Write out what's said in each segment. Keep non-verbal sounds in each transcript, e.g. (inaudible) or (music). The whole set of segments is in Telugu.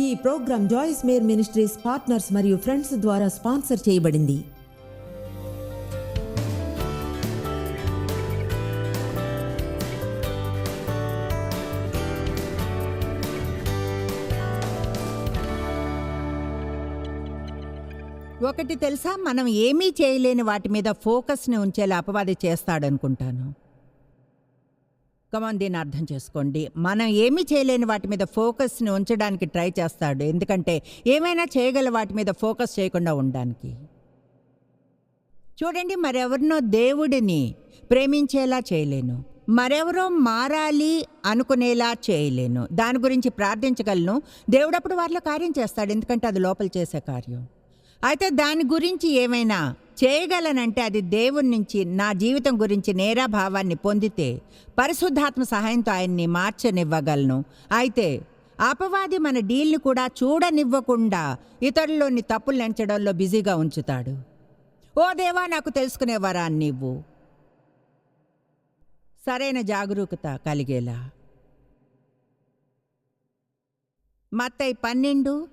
ఈ program Joyce Meyer ministries partners మరియు ఫ్రెండ్స్ ద్వారా స్పాన్సర్ చేయబడింది. ఒకటి తెలుసా? మనం ఏమీ చేయలేని వాటి మీద ఫోకస్ని ఉంచేలా అపవాది చేస్తాడనుకుంటాను. కమాన్ దీన్ని అర్థం చేసుకోండి. మనం ఏమీ చేయలేని వాటి మీద ఫోకస్ని ఉంచడానికి ట్రై చేస్తాడు. ఎందుకంటే ఏమైనా చేయగల వాటి మీద ఫోకస్ చేయకుండా ఉండడానికి. చూడండి మరెవరినో దేవుడిని ప్రేమించేలా చేయలేను. మరెవరో మారాలి అనుకునేలా చేయలేను. దాని గురించి ప్రార్థించగలను. దేవుడప్పుడు వారిలో కార్యం చేస్తాడు. ఎందుకంటే అది లోపల చేసే కార్యం. అయితే దాని గురించి ఏమైనా చేయగలనంటే అది దేవుని నుంచి నా జీవితం గురించి నేరా భావాన్ని పొందితే పరిశుద్ధాత్మ సహాయంతో ఆయన్ని మార్చనివ్వగలను. అయితే అపవాది మన డీల్ని కూడా చూడనివ్వకుండా ఇతరుల్లోని తప్పులు ఎంచడంలో బిజీగా ఉంచుతాడు. ఓ దేవా నాకు తెలుసుకునేవారా నీవు సరైన జాగరూకత కలిగేలా. మత్తయి పన్నెండు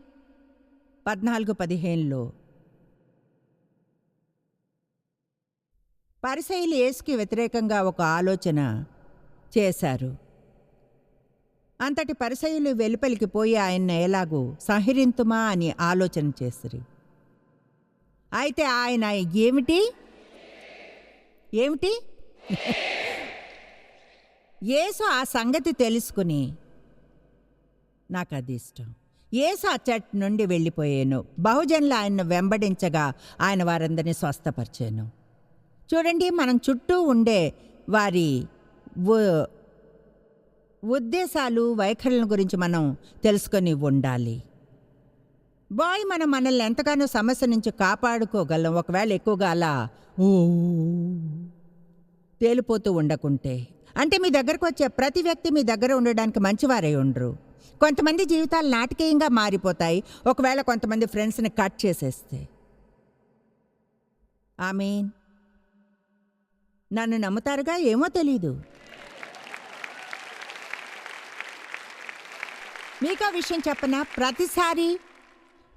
పద్నాలుగు పదిహేనులో పరిశైలు యేసుకి వ్యతిరేకంగా ఒక ఆలోచన చేశారు. అంతటి పరిసయులు వెలుపలికి పోయి ఆయన ఎలాగూ సంహరింతుమా అని ఆలోచన చేసిరి. అయితే ఆయన ఏమిటి? ఏమిటి? యేసు ఆ సంగతి తెలుసుకుని నాకు అది ఇష్టం. యేసు ఆ చట్ నుండి వెళ్ళిపోయాను. బహుజనులు ఆయన్ను వెంబడించగా ఆయన వారందరినీ స్వస్థపరిచాను. చూడండి మనం చుట్టూ ఉండే వారి ఉద్దేశాలు వైఖరుల గురించి మనం తెలుసుకొని ఉండాలి. బాయ్ మనం మనల్ని ఎంతగానో సమస్య నుంచి కాపాడుకోగలం. ఒకవేళ ఎక్కువగా అలా ఊ తేలిపోతూ ఉండకుంటే. అంటే మీ దగ్గరకు వచ్చే ప్రతి వ్యక్తి మీ దగ్గర ఉండడానికి మంచివారై ఉండరు. కొంతమంది జీవితాలు నాటకీయంగా మారిపోతాయి. ఒకవేళ కొంతమంది ఫ్రెండ్స్ని కట్ చేసేస్తే. ఐ మీన్ నన్ను నమ్ముతారుగా ఏమో తెలీదు. మీకు ఆ విషయం చెప్పనా? ప్రతిసారి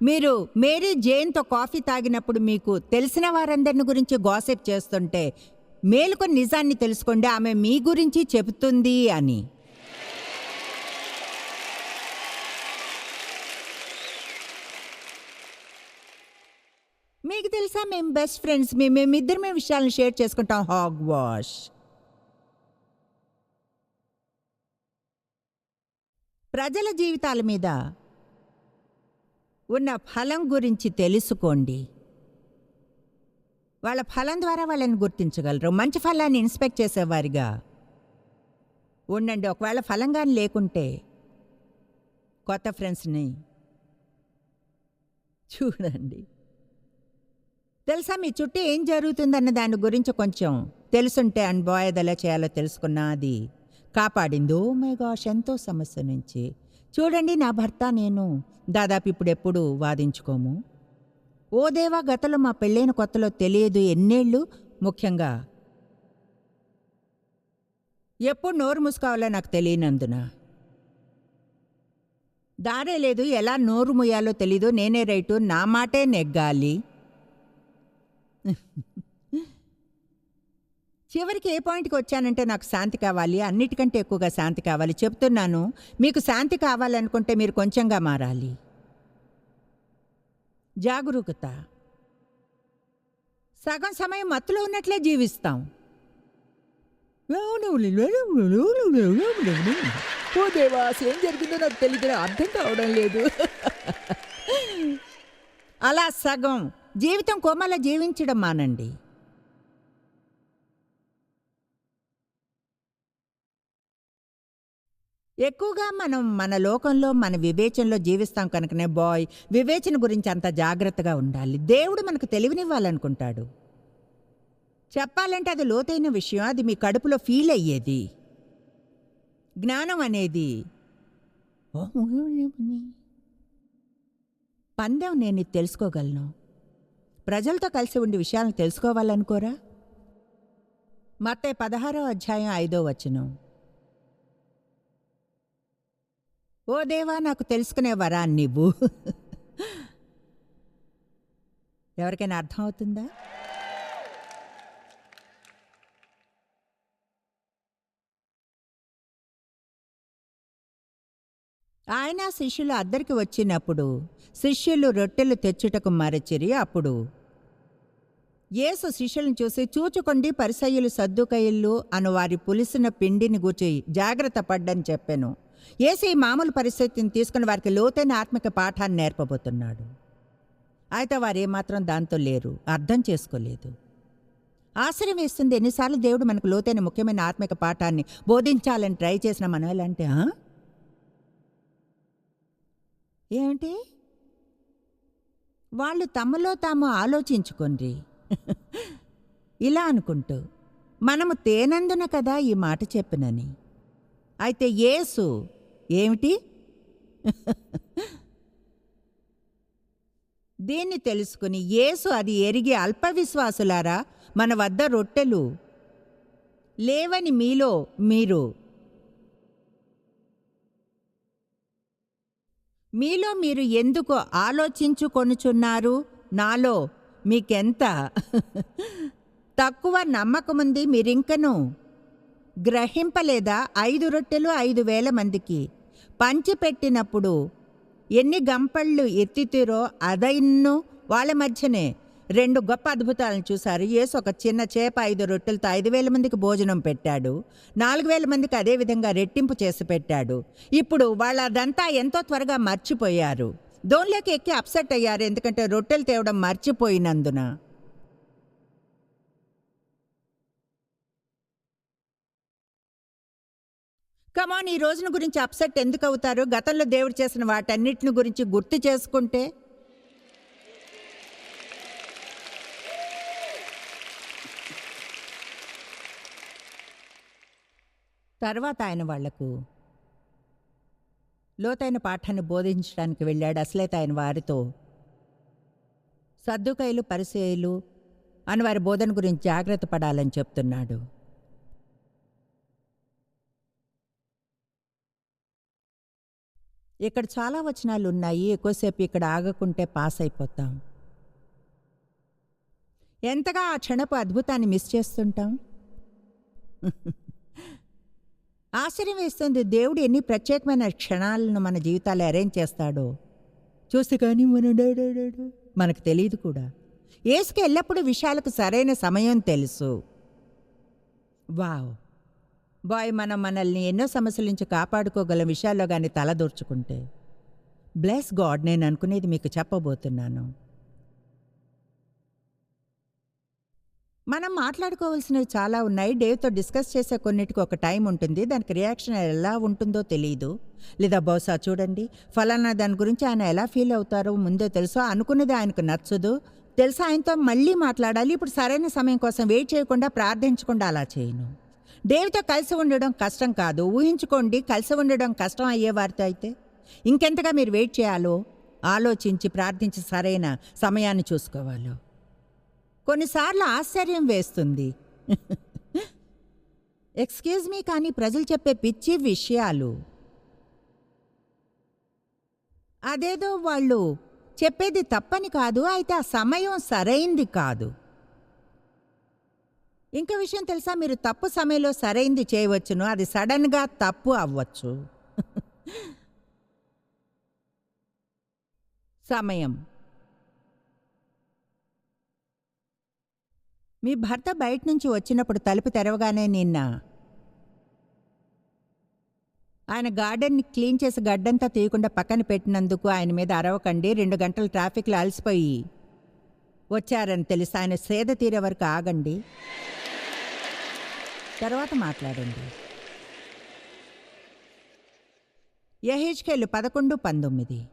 మీరు మేరీ జేన్తో కాఫీ తాగినప్పుడు మీకు తెలిసిన వారందరిని గురించి గాసిప్ చేస్తుంటే మేలుకొని నిజాన్ని తెలుసుకోండి ఆమె మీ గురించి చెబుతుంది అని. మీకు తెలుసా మేము బెస్ట్ ఫ్రెండ్స్ మేము మేమిద్దరమే విషయాలను షేర్ చేసుకుంటాం. హాగ్ వాష్ ప్రజల జీవితాల మీద ఉన్న ఫలం గురించి తెలుసుకోండి. వాళ్ళ ఫలం ద్వారా వాళ్ళని గుర్తించగలరు. మంచి ఫలాన్ని ఇన్స్పెక్ట్ చేసేవారిగా ఉండండి. ఒకవేళ ఫలంగా లేకుంటే కొత్త ఫ్రెండ్స్ని చూడండి. తెలుసా మీ చుట్టూ ఏం జరుగుతుందన్న దాని గురించి కొంచెం? తెలుసుంటే అండ్ అది ఎలా చేయాలో తెలుసుకున్నా అది. కాపాడింది. ఓ మై గాష్ ఎంతో సమస్య నుంచి. చూడండి నా భర్త నేను దాదాపు ఇప్పుడు ఎప్పుడు వాదించుకోము. ఓ దేవా గతలో మా పెళ్ళైన కొత్తలో తెలియదు ఎన్నేళ్ళు? ముఖ్యంగా ఎప్పుడు నోరు మూసుకోవాలో నాకు తెలియనందున. దారే లేదు ఎలా నోరు ముయాలో తెలీదు నేనే రైటు నా మాటే నెగ్గాలి. చివరికి ఏ పాయింట్కి వచ్చానంటే నాకు శాంతి కావాలి అన్నిటికంటే ఎక్కువగా శాంతి కావాలి. చెప్తున్నాను మీకు శాంతి కావాలనుకుంటే మీరు కొంచెంగా మారాలి. జాగరూకత. సగం సమయం మత్తులో ఉన్నట్లే జీవిస్తాం. ఓ ఏం జరిగిందో నాకు తెలియదు అర్థం కావడం లేదు. అలా సగం జీవితం కోమల జీవించడం మానండి. ఎక్కువగా మనం మన లోకంలో మన వివేచనలో జీవిస్తాం కనుకనే బాయ్ వివేచన గురించి అంత జాగ్రత్తగా ఉండాలి. దేవుడు మనకు తెలివినివ్వాలనుకుంటాడు. చెప్పాలంటే అది లోతైన విషయం. అది మీ కడుపులో ఫీల్ అయ్యేది. జ్ఞానం అనేది పందెం నేను తెలుసుకోగలను. ప్రజలతో కలిసి ఉండి విషయాలను తెలుసుకోవాలనుకోరా? మత్తే పదహారో అధ్యాయం ఐదో వచనం. ఓ దేవా నాకు తెలుసుకునే వరా నీవు. (laughs) ఎవరికైనా అర్థం అవుతుందా? ఆయన శిష్యులు అద్దరికి వచ్చినప్పుడు శిష్యులు రొట్టెలు తెచ్చుటకు మరచిరి అప్పుడు యేసు శిష్యులను చూసి చూచుకొండి పరిసయ్యులు సర్దుకయ్యులు అను వారి పులిసిన పిండిని గూర్చి జాగ్రత్త పడ్డని చెప్పాను. ఏసు ఈ మామూలు పరిస్థితిని తీసుకుని వారికి లోతైన ఆత్మిక పాఠాన్ని నేర్పబోతున్నాడు. అయితే వారు ఏమాత్రం దాంతో లేరు అర్థం చేసుకోలేదు. ఆశ్చర్యం వేస్తుంది ఎన్నిసార్లు దేవుడు మనకు లోతైన ముఖ్యమైన ఆత్మిక పాఠాన్ని బోధించాలని ట్రై చేసిన మనం ఎలా అంటే ఏమిటి? వాళ్ళు తమలో తాము ఆలోచించుకోండి. (laughs) ఇలా అనుకుంటూ మనము తేనందున కదా ఈ మాట చెప్పినని. అయితే యేసు ఏమిటి? (laughs) దీన్ని తెలుసుకుని యేసు అది ఎరిగి అల్పవిశ్వాసులారా మన వద్ద రొట్టెలు లేవని మీలో మీరు మీలో మీరు ఎందుకు ఆలోచించుకొనుచున్నారు? నాలో మీకెంత? తక్కువ నమ్మకముంది మీరింకను. గ్రహింపలేదా ఐదు రొట్టెలు ఐదు వేల మందికి? పంచిపెట్టినప్పుడు ఎన్ని గంపళ్ళు ఎత్తితిరో అదైన్ను వాళ్ళ మధ్యనే. రెండు గొప్ప అద్భుతాలను చూశారు. యేసు ఒక చిన్న చేప ఐదు రొట్టెలతో ఐదు వేల మందికి భోజనం పెట్టాడు. నాలుగు వేల మందికి అదే విధంగా రెట్టింపు చేసి పెట్టాడు. ఇప్పుడు వాళ్ళదంతా ఎంతో త్వరగా మర్చిపోయారు. దోన్లోకి ఎక్కి అప్సెట్ అయ్యారు ఎందుకంటే రొట్టెలు తేవడం మర్చిపోయినందున. కమాన్ ఈ రోజున గురించి అప్సెట్ ఎందుకు అవుతారు? గతంలో దేవుడు చేసిన వాటన్నిటిని గురించి గుర్తు చేసుకుంటే. తర్వాత ఆయన వాళ్ళకు లోతైన పాఠాన్ని బోధించడానికి వెళ్ళాడు అసలైతే ఆయన వారితో. సర్దుకాయలు పరిసేయులు అని వారి బోధన గురించి జాగ్రత్త పడాలని చెప్తున్నాడు. ఇక్కడ చాలా వచనాలు ఉన్నాయి. ఎక్కువసేపు ఇక్కడ ఆగకుంటే పాస్ అయిపోతాం. ఎంతగా ఆ క్షణపు అద్భుతాన్ని మిస్ చేస్తుంటాం? ఆశ్చర్యం వేస్తుంది. దేవుడు ఎన్ని ప్రత్యేకమైన క్షణాలను మన జీవితాలు అరేంజ్ చేస్తాడో. చూస్తే కానీ మన మనకు తెలియదు కూడా. ఏసుకు ఎల్లప్పుడూ విషయాలకు సరైన సమయం తెలుసు. వావ్. బాయ్ మనం మనల్ని ఎన్నో సమస్యల నుంచి కాపాడుకోగల విషయాల్లో కానీ తలదూర్చుకుంటే బ్లెస్ గాడ్ నేను అనుకునేది మీకు చెప్పబోతున్నాను. మనం మాట్లాడుకోవాల్సినవి చాలా ఉన్నాయి. డేవ్తో డిస్కస్ చేసే కొన్నిటికి ఒక టైం ఉంటుంది. దానికి రియాక్షన్ ఎలా ఉంటుందో తెలియదు లేదా బహుశా చూడండి. ఫలానా దాని గురించి ఆయన ఎలా ఫీల్ అవుతారో ముందే తెలుసో? అనుకున్నది ఆయనకు నచ్చదు. తెలుసా ఆయనతో మళ్ళీ మాట్లాడాలి? ఇప్పుడు సరైన సమయం కోసం వెయిట్ చేయకుండా ప్రార్థించకుండా అలా చేయను. డేవ్తో కలిసి ఉండడం కష్టం కాదు. ఊహించుకోండి కలిసి ఉండడం కష్టం అయ్యే వారితో అయితే. ఇంకెంతగా మీరు వెయిట్ చేయాలో? ఆలోచించి ప్రార్థించి సరైన సమయాన్ని చూసుకోవాలో. కొన్నిసార్లు ఆశ్చర్యం వేస్తుంది. (laughs) ఎక్స్క్యూజ్ మీ కానీ ప్రజలు చెప్పే పిచ్చి విషయాలు. అదేదో వాళ్ళు చెప్పేది తప్పని కాదు అయితే ఆ సమయం సరైంది కాదు. ఇంకో విషయం తెలుసా? మీరు తప్పు సమయంలో సరైంది చేయవచ్చును అది సడన్గా తప్పు అవ్వచ్చు. (laughs) సమయం. మీ భర్త బయట నుంచి వచ్చినప్పుడు తలుపు తెరవగానే నిన్న ఆయన గార్డెన్ని క్లీన్ చేసి గడ్డంతా తీయకుండా పక్కన పెట్టినందుకు ఆయన మీద అరవకండి రెండు గంటలు ట్రాఫిక్లో అలసిపోయి వచ్చారని తెలుసు. ఆయన సేద తీరే వరకు ఆగండి. తర్వాత మాట్లాడండి. యహెచ్కేలు పదకొండు పంతొమ్మిది.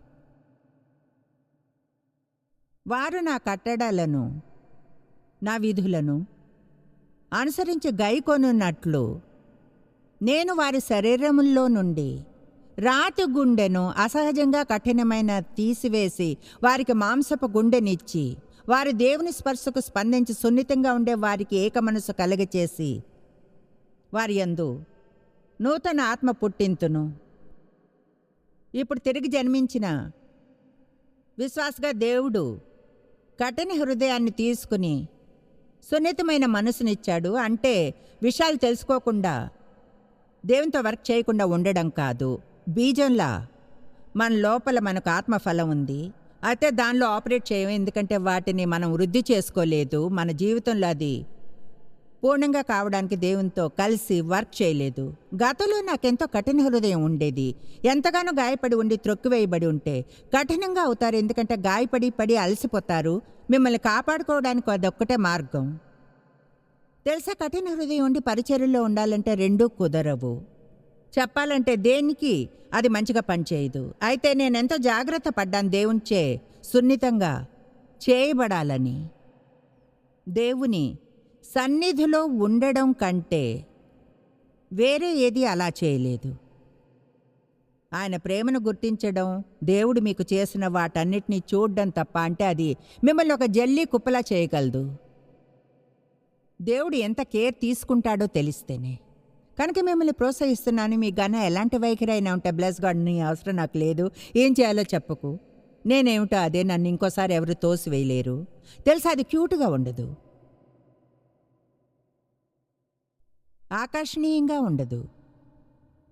వారు నా కట్టడాలను నా విధులను. అనుసరించి గైకొనున్నట్లు. నేను వారి శరీరముల్లో నుండి రాతి గుండెను అసహజంగా కఠినమైన తీసివేసి వారికి మాంసపు గుండెనిచ్చి వారి దేవుని స్పర్శకు స్పందించి సున్నితంగా ఉండే వారికి ఏక మనసు కలగచేసి వారి యందు నూతన ఆత్మ పుట్టింతును. ఇప్పుడు తిరిగి జన్మించిన విశ్వాసగా దేవుడు కఠిన హృదయాన్ని తీసుకుని సున్నితమైన మనసునిచ్చాడు అంటే విషయాలు తెలుసుకోకుండా దేవునితో వర్క్ చేయకుండా ఉండడం కాదు. బీజంలా మన లోపల మనకు ఆత్మఫలం ఉంది. అయితే దానిలో ఆపరేట్ చేయము ఎందుకంటే వాటిని మనం వృద్ధి చేసుకోలేదు. మన జీవితంలో అది పూర్ణంగా కావడానికి దేవునితో కలిసి వర్క్ చేయలేదు. గతంలో నాకెంతో కఠిన హృదయం ఉండేది. ఎంతగానో గాయపడి ఉండి త్రొక్కివేయబడి ఉంటే కఠినంగా అవుతారు. ఎందుకంటే గాయపడి పడి అలసిపోతారు. మిమ్మల్ని కాపాడుకోవడానికి అదొక్కటే మార్గం. తెలుసా కఠిన హృదయం ఉండి పరిచర్యలో ఉండాలంటే రెండూ కుదరవు. చెప్పాలంటే దేనికి అది మంచిగా పనిచేయదు. అయితే నేనెంతో జాగ్రత్త పడ్డాను దేవునిచే సున్నితంగా చేయబడాలని. దేవుని సన్నిధిలో ఉండడం కంటే వేరే ఏది అలా చేయలేదు. ఆయన ప్రేమను గుర్తించడం దేవుడు మీకు చేసిన వాటన్నిటినీ చూడడం తప్ప అంటే అది మిమ్మల్ని ఒక జల్లీ కుప్పలా చేయగలదు. దేవుడు ఎంత కేర్ తీసుకుంటాడో తెలిస్తేనే. కనుక మిమ్మల్ని ప్రోత్సహిస్తున్నాను మీ గన ఎలాంటి వైఖరి అయినా ఉంటే బ్లెస్ గాడ్ నీ అవసరం నాకు లేదు. ఏం చేయాలో చెప్పకు. నేనేమిటో అదే నన్ను ఇంకోసారి ఎవరు తోసివేయలేరు. తెలుసా అది క్యూట్గా ఉండదు. ఆకర్షణీయంగా ఉండదు.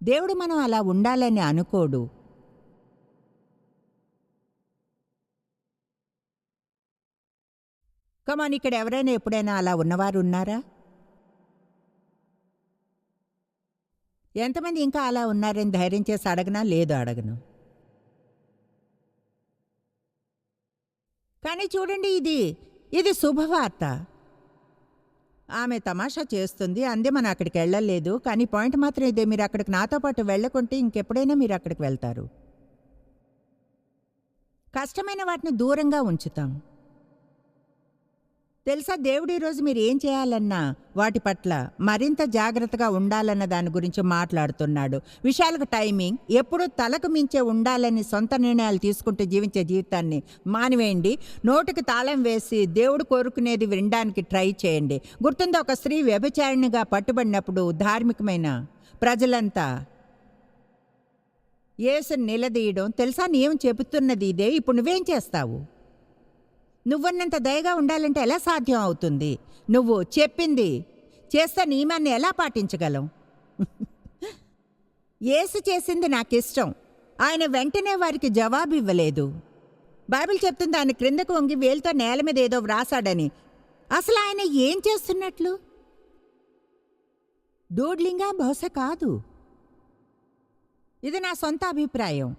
దేవుడు మనం అలా ఉండాలని అనుకోడు. కమాన్ ఇక్కడ ఎవరైనా ఎప్పుడైనా అలా ఉన్నవారు ఉన్నారా? ఎంతమంది ఇంకా అలా ఉన్నారని ధైర్యం చేసి అడగనా? లేదు అడగను. కానీ చూడండి ఇది ఇది శుభవార్త. ఆమె తమాషా చేస్తుంది. అందే మనం అక్కడికి వెళ్ళలేదు. కానీ పాయింట్ మాత్రం ఇదే. మీరు అక్కడికి నాతో పాటు వెళ్ళకుంటే ఇంకెప్పుడైనా మీరు అక్కడికి వెళ్తారు. కష్టమైన వాటిని దూరంగా ఉంచుతాం. తెలుసా దేవుడు ఈరోజు మీరు ఏం చేయాలన్నా వాటి పట్ల మరింత జాగ్రత్తగా ఉండాలన్న దాని గురించి మాట్లాడుతున్నాడు. విషయాలకు టైమింగ్ ఎప్పుడూ తలకు మించే ఉండాలని సొంత నిర్ణయాలు తీసుకుంటూ జీవించే జీవితాన్ని మానివేయండి. నోటికి తాళం వేసి దేవుడు కోరుకునేది వినడానికి ట్రై చేయండి. గుర్తుందా ఒక స్త్రీ వ్యభిచారిణిగా పట్టుబడినప్పుడు ధార్మికమైన ప్రజలంతా యేసుని నిలదీయడం తెలుసా నీవు చెబుతున్నది ఇదే ఇప్పుడు నువ్వేం చేస్తావు? నువ్వన్నంత దయగా ఉండాలంటే ఎలా సాధ్యం అవుతుంది? నువ్వు చెప్పింది చేస్తే నియమాన్ని ఎలా పాటించగలం? (laughs) ఏసు చేసింది నాకిష్టం. ఆయన వెంటనే వారికి జవాబు ఇవ్వలేదు బైబిల్ చెప్తుంది ఆయన క్రిందకు వంగి వేలుతో నేల మీద ఏదో వ్రాసాడని. అసలు ఆయన ఏం చేస్తున్నట్లు? డూడ్లింగా బహుశా కాదు. ఇది నా సొంత అభిప్రాయం.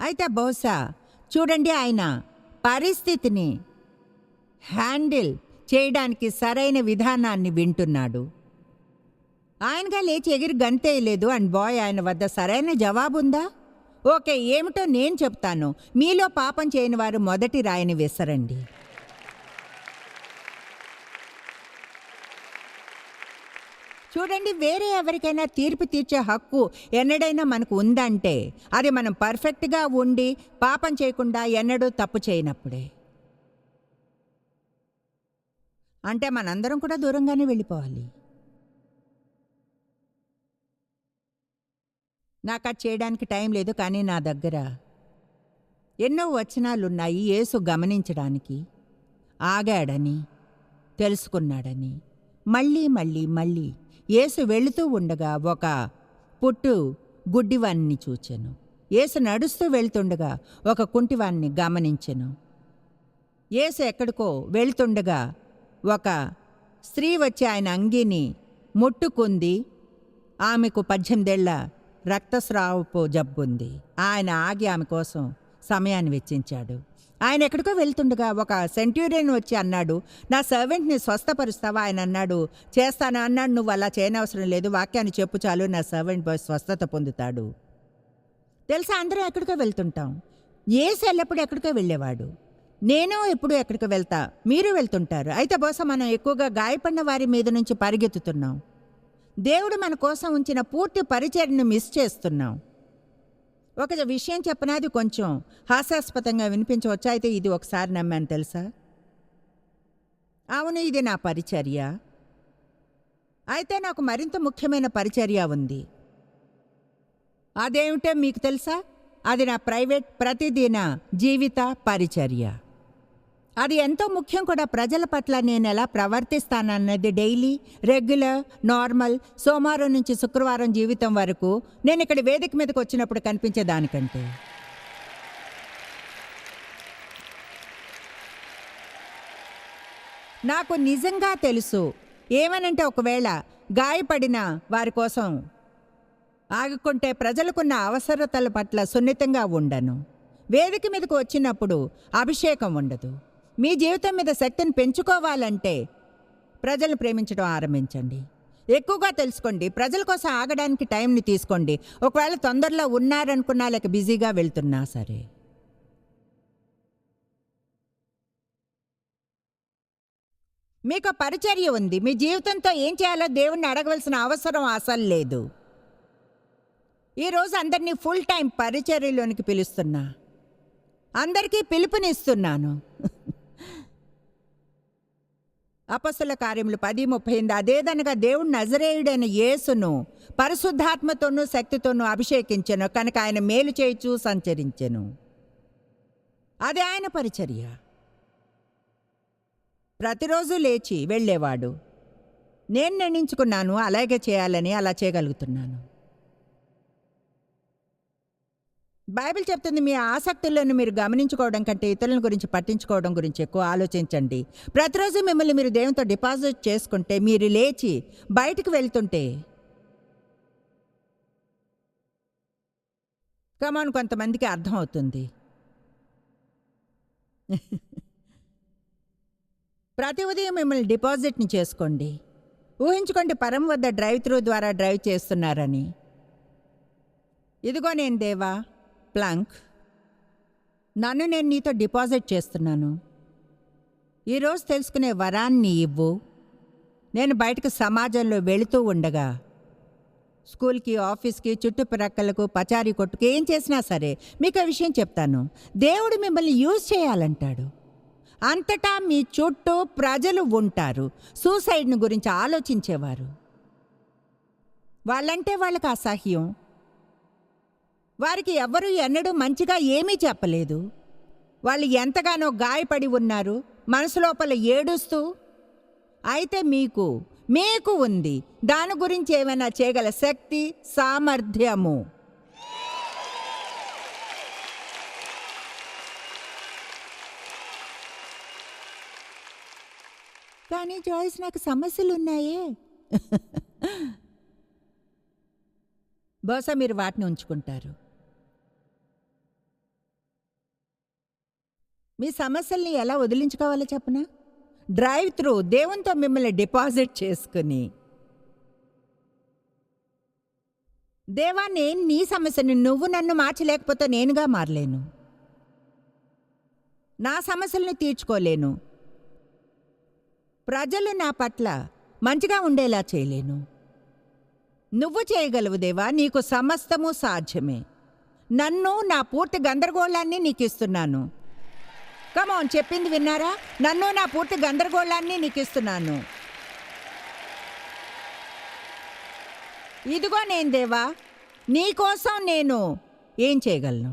అయితే బహుశా చూడండి ఆయన. పరిస్థితిని హ్యాండిల్ చేయడానికి సరైన విధానాన్ని వింటున్నాడు. ఆయనగా లేచి ఎగిరి గంతేయలేదు అండ్ బాయ్ ఆయన వద్ద సరైన జవాబుందా? ఓకే ఏమిటో నేను చెప్తాను. మీలో పాపం చేయని వారు మొదటి రాయిని విసరండి. చూడండి వేరే ఎవరికైనా తీర్పు తీర్చే హక్కు ఎన్నడైనా మనకు ఉందంటే అది మనం పర్ఫెక్ట్గా ఉండి పాపం చేయకుండా ఎన్నడూ తప్పు చేయనప్పుడే. అంటే మనందరం కూడా దూరంగానే వెళ్ళిపోవాలి. నాకు అది చేయడానికి టైం లేదు కానీ నా దగ్గర ఎన్నో వచనాలున్నాయి యేసు గమనించడానికి. ఆగాడని తెలుసుకున్నాడని మళ్ళీ మళ్ళీ మళ్ళీ యేసు వెళుతూ ఉండగా ఒక పుట్టు గుడ్డివాణ్ణి చూచాను. యేసు నడుస్తూ వెళ్తుండగా ఒక కుంటివాణ్ణి గమనించెను. యేసు ఎక్కడికో వెళ్తుండగా ఒక స్త్రీ వచ్చి ఆయన అంగీని ముట్టుకుంది. ఆమెకు పద్దెనిమిదేళ్ళ రక్తస్రావపు జబ్బుంది. ఆయన ఆగి ఆమె కోసం సమయాన్ని వెచ్చించాడు. ఆయన ఎక్కడికో వెళ్తుండగా ఒక సెంట్యూరియన్ వచ్చి అన్నాడు నా సర్వెంట్ని స్వస్థపరుస్తావా? ఆయన అన్నాడు చేస్తాను? అన్నాడు నువ్వు అలా చేయనవసరం లేదు వాక్యాన్ని చెప్పు చాలు నా సర్వెంట్ బాయ్ స్వస్థత పొందుతాడు. తెలుసా అందరం ఎక్కడికో వెళ్తుంటాం. ఏసు ఎల్లప్పుడు ఎక్కడికో వెళ్ళేవాడు. నేను ఎప్పుడు ఎక్కడికి వెళ్తా మీరు వెళ్తుంటారు. అయితే బహుశా మనం ఎక్కువగా గాయపడిన వారి మీద నుంచి పరిగెత్తుతున్నాం. దేవుడు మన కోసం ఉంచిన పూర్తి పరిచర్ను మిస్ చేస్తున్నాం. ఒక విషయం చెప్పనాది కొంచెం హాస్యాస్పదంగా వినిపించవచ్చు? అయితే ఇది ఒకసారి నమ్మాను తెలుసా? అవును ఇది నా పరిచర్య. అయితే నాకు మరింత ముఖ్యమైన పరిచర్య ఉంది. అదేమిటో మీకు తెలుసా? అది నా ప్రైవేట్ ప్రతిదిన జీవిత పరిచర్య. అది ఎంతో ముఖ్యం కూడా ప్రజల పట్ల నేను ఎలా ప్రవర్తిస్తానన్నది డైలీ రెగ్యులర్ నార్మల్ సోమవారం నుంచి శుక్రవారం జీవితం వరకు నేను ఇక్కడ వేదిక మీదకి వచ్చినప్పుడు కనిపించే దానికంటే నాకు నిజంగా తెలుసు ఏమనంటే ఒకవేళ గాయపడిన వారి కోసం ఆగుకుంటే ప్రజలకున్న అవసరతల పట్ల సున్నితంగా ఉండను. వేదిక మీదకు వచ్చినప్పుడు అభిషేకం ఉండదు. మీ జీవితం మీద శక్తిని పెంచుకోవాలంటే ప్రజలను ప్రేమించడం ఆరంభించండి. ఎక్కువగా తెలుసుకోండి ప్రజల కోసం ఆగడానికి టైంని తీసుకోండి. ఒకవేళ తొందరలో ఉన్నారనుకున్నా లేక బిజీగా వెళ్తున్నా సరే. మీకు పరిచర్య ఉంది. మీ జీవితంతో ఏం చేయాలో దేవుణ్ణి అడగవలసిన అవసరం అసలు లేదు. ఈరోజు అందరినీ ఫుల్ టైం పరిచర్యలోనికి పిలుస్తున్నా. అందరికీ పిలుపునిస్తున్నాను. అపస్సుల కార్యములు పది ముప్పై ఎనిమిది. అదేదనగా దేవుడు నజరేయుడైన యేసును పరిశుద్ధాత్మతోనూ శక్తితోనూ అభిషేకించెను. కనుక ఆయన మేలు చేయుచు సంచరించెను. అది ఆయన పరిచర్య. ప్రతిరోజు లేచి వెళ్ళేవాడు. నేను నిర్ణయించుకున్నాను అలాగే చేయాలని అలా చేయగలుగుతున్నాను. బైబిల్ చెప్తుంది మీ ఆసక్తులను మీరు గమనించుకోవడం కంటే ఇతరుల గురించి పట్టించుకోవడం గురించి ఎక్కువ ఆలోచించండి. ప్రతిరోజు మిమ్మల్ని మీరు దేవునితో డిపాజిట్ చేసుకుంటే మీరు లేచి బయటకు వెళ్తుంటే కమాన్ కొంతమందికి అర్థమవుతుంది ప్రతి ఉదయం మిమ్మల్ని డిపాజిట్ని చేసుకోండి. ఊహించుకోండి పరం వద్ద డ్రైవ్ త్రూ ద్వారా డ్రైవ్ చేస్తున్నారని. ఇదిగో నేను దేవా ప్లాంక్ నన్ను నేను నీతో డిపాజిట్ చేస్తున్నాను. ఈరోజు తెలుసుకునే వరాన్ని ఇవ్వు. నేను బయటకు సమాజంలో వెళుతూ ఉండగా స్కూల్కి ఆఫీస్కి చుట్టుప్రక్కలకు పచారీ కొట్టుకు ఏం చేసినా సరే మీకు ఆ విషయం చెప్తాను. దేవుడు మిమ్మల్ని యూజ్ చేయాలంటాడు. అంతటా మీ చుట్టూ ప్రజలు ఉంటారు. సూసైడ్ను గురించి ఆలోచించేవారు. వాళ్ళంటే వాళ్ళకి అసహ్యం. వారికి ఎవ్వరూ ఎన్నడూ మంచిగా ఏమీ చెప్పలేదు. వాళ్ళు ఎంతగానో గాయపడి ఉన్నారు. మనసులోపల ఏడుస్తూ అయితే మీకు మీకు ఉంది. దాని గురించి ఏమైనా చేయగల శక్తి సామర్థ్యము? కానీ జాయిస్ నాకు సమస్యలు ఉన్నాయే బహుశా మీరు వాటిని ఉంచుకుంటారు. మీ సమస్యల్ని ఎలా వదిలించుకోవాలో చెప్పనా? డ్రైవ్ త్రూ దేవునితో మిమ్మల్ని డిపాజిట్ చేసుకుని. దేవా నేను నీ సమస్యని నువ్వు నన్ను మార్చలేకపోతే నేనుగా మారలేను. నా సమస్యల్ని తీర్చుకోలేను. ప్రజలు నా పట్ల మంచిగా ఉండేలా చేయలేను. నువ్వు చేయగలవు దేవా నీకు సమస్తము సాధ్యమే. నన్ను నా పూర్తి గందరగోళాన్ని నీకు ఇస్తున్నాను కమోన్ చెప్పింది విన్నారా? నన్ను నా పూర్తి గందరగోళాన్ని నీకు ఇస్తున్నాను ఇదిగో నేను దేవా నీకోసం నేను ఏం చేయగలను?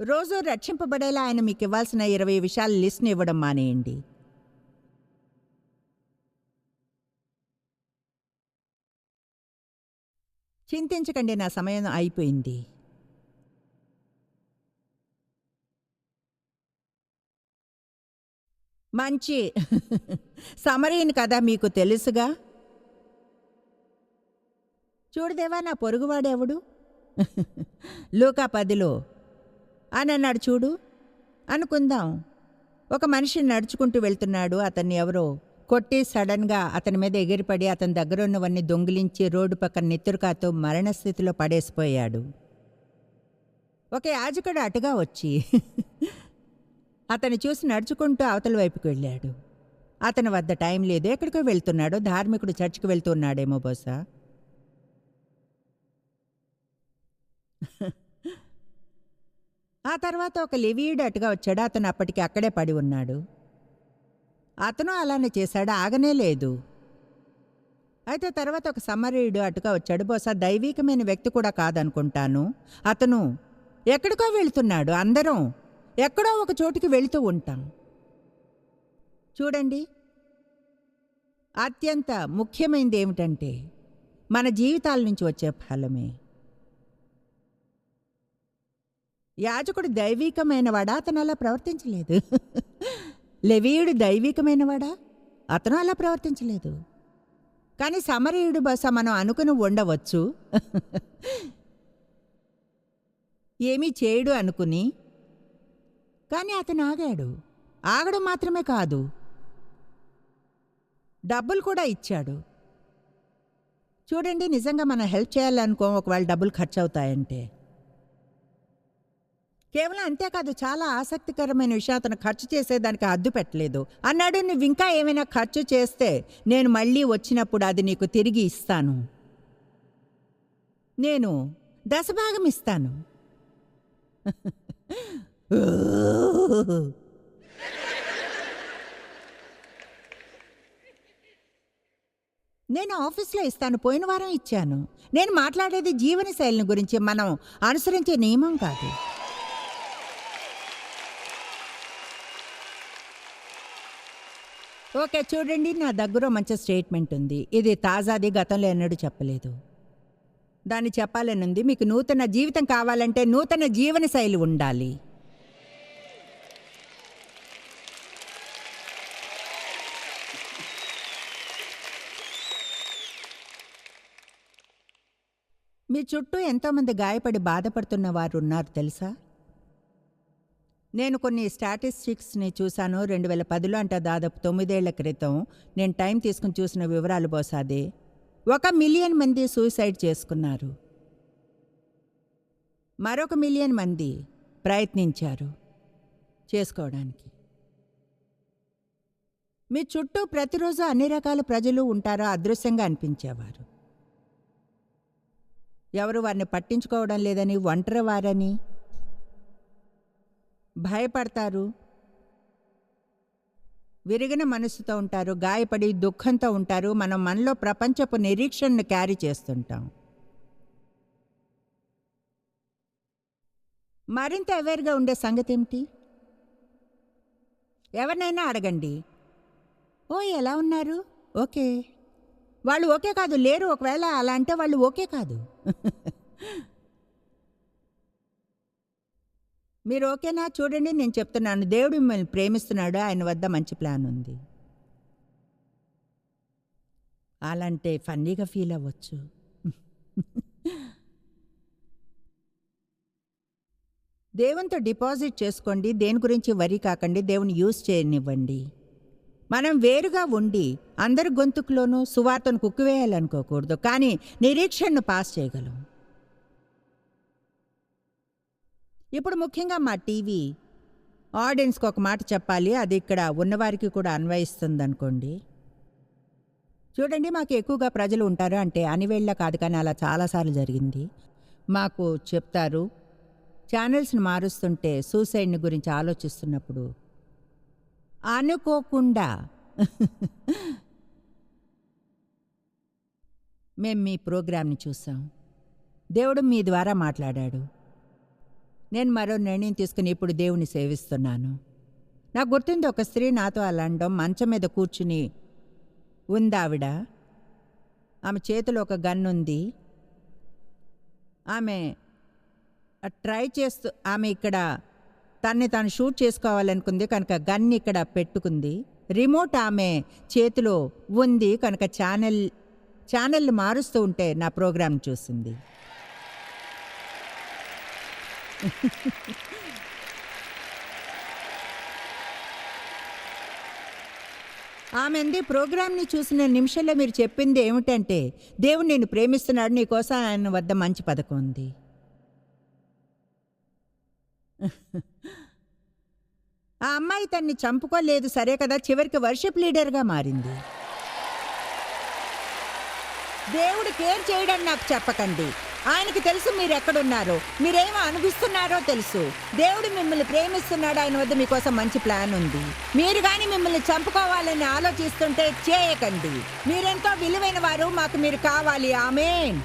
రోజు రక్షింపబడేలా ఆయన మీకు ఇవ్వాల్సిన ఇరవై విషయాల లిస్ట్ని ఇవ్వడం మానేయండి. చింతించకండి నా సమయం అయిపోయింది. మంచి సమరీని కదా మీకు తెలుసుగా? చూడదేవా నా పొరుగువాడెవడు లూకా పదిలో. అని అన్నాడు చూడు అనుకుందాం. ఒక మనిషి నడుచుకుంటూ వెళ్తున్నాడు అతన్ని ఎవరో కొట్టి సడన్గా అతని మీద ఎగిరిపడి అతని దగ్గర ఉన్నవన్నీ దొంగిలించి రోడ్డు పక్కన నెత్తురుకాతో మరణస్థితిలో పడేసిపోయాడు. ఒక యాజకుడు అటుగా వచ్చి అతన్ని చూసి నడుచుకుంటూ అవతల వైపుకి వెళ్ళాడు. అతని వద్ద టైం లేదు. ఎక్కడికో వెళ్తున్నాడో. ధార్మికుడు చర్చికి వెళ్తున్నాడేమో బహుశా. ఆ తర్వాత ఒక లివీయుడు అటుగా వచ్చాడు. అతను అప్పటికి అక్కడే పడి ఉన్నాడు. అతను అలానే చేశాడు. ఆగనే లేదు. అయితే తర్వాత ఒక సమరీయుడు అటుగా వచ్చాడు. బహుశా దైవికమైన వ్యక్తి కూడా కాదనుకుంటాను. అతను ఎక్కడికో వెళ్తున్నాడు. అందరం ఎక్కడో ఒక చోటుకి వెళుతూ ఉంటాం. చూడండి. అత్యంత ముఖ్యమైనది ఏమిటంటే మన జీవితాల నుంచి వచ్చే ఫలమే. యాజకుడు దైవికమైనవాడా అతను అలా ప్రవర్తించలేదు. లెవీయుడు దైవికమైనవాడా అతను అలా ప్రవర్తించలేదు. కానీ సమరీయుడు బస మనం అనుకుని ఉండవచ్చు. ఏమీ చేయడు అనుకుని కానీ అతను ఆగాడు. ఆగడం మాత్రమే కాదు. డబ్బులు కూడా ఇచ్చాడు. చూడండి నిజంగా మనం హెల్ప్ చేయాలనుకో ఒకవేళ డబ్బులు ఖర్చు అవుతాయంటే కేవలం అంతేకాదు చాలా ఆసక్తికరమైన విషయం. అతను ఖర్చు చేసేదానికి అద్దు పెట్టలేదు. అన్నాడు నువ్వు ఇంకా ఏమైనా ఖర్చు చేస్తే నేను మళ్ళీ వచ్చినప్పుడు అది నీకు తిరిగి ఇస్తాను. నేను దశభాగం ఇస్తాను. నేను ఆఫీస్లో ఇస్తాను. పోయిన వారం ఇచ్చాను. నేను మాట్లాడేది జీవన శైలిని గురించి మనం అనుసరించే నియమం కాదు. ఓకే చూడండి నా దగ్గర మంచి స్టేట్మెంట్ ఉంది. ఇది తాజాది గతంలో ఎన్నడూ చెప్పలేదు. దాన్ని చెప్పాలనుంది మీకు నూతన జీవితం కావాలంటే నూతన జీవన శైలి ఉండాలి. మీ చుట్టూ ఎంతోమంది గాయపడి బాధపడుతున్న వారు ఉన్నారు తెలుసా? నేను కొన్ని స్టాటిస్టిక్స్ని చూశాను. రెండు వేల పదిలో అంటే దాదాపు తొమ్మిదేళ్ళ క్రితం నేను టైం తీసుకుని చూసిన వివరాలు బోసాదే ఒక మిలియన్ మంది సూసైడ్ చేసుకున్నారు. మరొక మిలియన్ మంది ప్రయత్నించారు చేసుకోవడానికి. మీ చుట్టూ ప్రతిరోజు అన్ని రకాల ప్రజలు ఉంటారో? అదృశ్యంగా అనిపించేవారు. ఎవరు వారిని పట్టించుకోవడం లేదని ఒంటరి వారని భయపడతారు. విరిగిన మనసుతో ఉంటారు గాయపడి దుఃఖంతో ఉంటారు. మనం మనలో ప్రపంచపు నిరీక్షణను క్యారీ చేస్తుంటాం. మరింత అవేర్గా ఉండే సంగతి ఏమిటి ఎవరినైనా అడగండి. ఓ ఎలా ఉన్నారు? ఓకే. వాళ్ళు ఓకే కాదు లేరు. ఒకవేళ అలా అంటే వాళ్ళు ఓకే కాదు. (laughs) మీరు ఓకేనా? చూడండి నేను చెప్తున్నాను. దేవుడు మిమ్మల్ని ప్రేమిస్తున్నాడు. ఆయన వద్ద మంచి ప్లాన్ ఉంది. అలాంటే ఫన్నీగా ఫీల్ అవ్వచ్చు. (laughs) దేవునితో డిపాజిట్ చేసుకోండి. దేని గురించి వరి కాకండి. దేవుని యూజ్ చేయనివ్వండి. మనం వేరుగా ఉండి అందరి గొంతుకులోనూ సువార్తను కుక్కివేయాలనుకోకూడదు కానీ నిరీక్షణను పాస్ చేయగలం. ఇప్పుడు ముఖ్యంగా మా టీవీ ఆడియన్స్కి ఒక మాట చెప్పాలి అది ఇక్కడ ఉన్నవారికి కూడా అన్వయిస్తుంది అనుకోండి చూడండి మాకు ఎక్కువగా ప్రజలు ఉంటారు అంటే అనివేళ్ళ కాదు కానీ అలా చాలాసార్లు జరిగింది. మాకు చెప్తారు ఛానల్స్ని మారుస్తుంటే సూసైడ్ని గురించి ఆలోచిస్తున్నప్పుడు అనుకోకుండా. మేం మీ ప్రోగ్రాంని చూసాం. దేవుడు మీ ద్వారా మాట్లాడాడు. నేను మరో నిర్ణయం తీసుకుని ఇప్పుడు దేవుని సేవిస్తున్నాను. నాకు గుర్తుంది ఒక స్త్రీ నాతో అలా అనడం మంచం మీద కూర్చుని ఉందావిడ. ఆమె చేతిలో ఒక గన్నుంది ఉంది. ఆమె ట్రై చేస్తూ ఆమె ఇక్కడ తన్ని తాను షూట్ చేసుకోవాలనుకుంది కనుక గన్ ఇక్కడ పెట్టుకుంది. రిమోట్ ఆమె చేతిలో ఉంది కనుక ఛానల్ ఛానల్ మారుస్తూ ఉంటే నా ప్రోగ్రాం చూసింది. ఆమెంది ప్రోగ్రామ్ని చూసిన నిమిషంలో మీరు చెప్పింది ఏమిటంటే దేవుడు నేను ప్రేమిస్తున్నాడు నీకోసం ఆయన వద్ద మంచి పథకం ఉంది. ఆ అమ్మాయి తన్ని చంపుకోలేదు సరే కదా? చివరికి వర్షిప్ లీడర్గా మారింది. దేవుడు కేర్ చేయడం నాకు చెప్పకండి. ఆయనకి తెలుసు మీరు ఎక్కడున్నారో మీరేమో అనుభవిస్తున్నారో తెలుసు. దేవుడు మిమ్మల్ని ప్రేమిస్తున్నాడు ఆయన వద్ద మీకోసం మంచి ప్లాన్ ఉంది. మీరు కానీ మిమ్మల్ని చంపుకోవాలని ఆలోచిస్తుంటే చేయకండి. మీరెంతో విలువైన వారు మాకు మీరు కావాలి. ఆమెన్.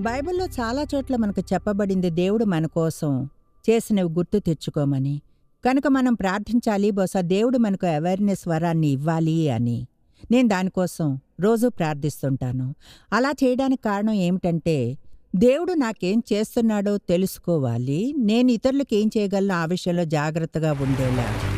బైబిల్లో చాలా చోట్ల మనకు చెప్పబడింది దేవుడు మన కోసం చేసినవి గుర్తు తెచ్చుకోమని. కనుక మనం ప్రార్థించాలి బహుశా దేవుడు మనకు అవేర్నెస్ వరాన్ని ఇవ్వాలి అని. నేను దానికోసం రోజూ ప్రార్థిస్తుంటాను. అలా చేయడానికి కారణం ఏమిటంటే దేవుడు నాకేం చేస్తున్నాడో తెలుసుకోవాలి. నేను ఇతరులకు ఏం చేయగలను ఆ విషయంలో జాగ్రత్తగా ఉండేలా.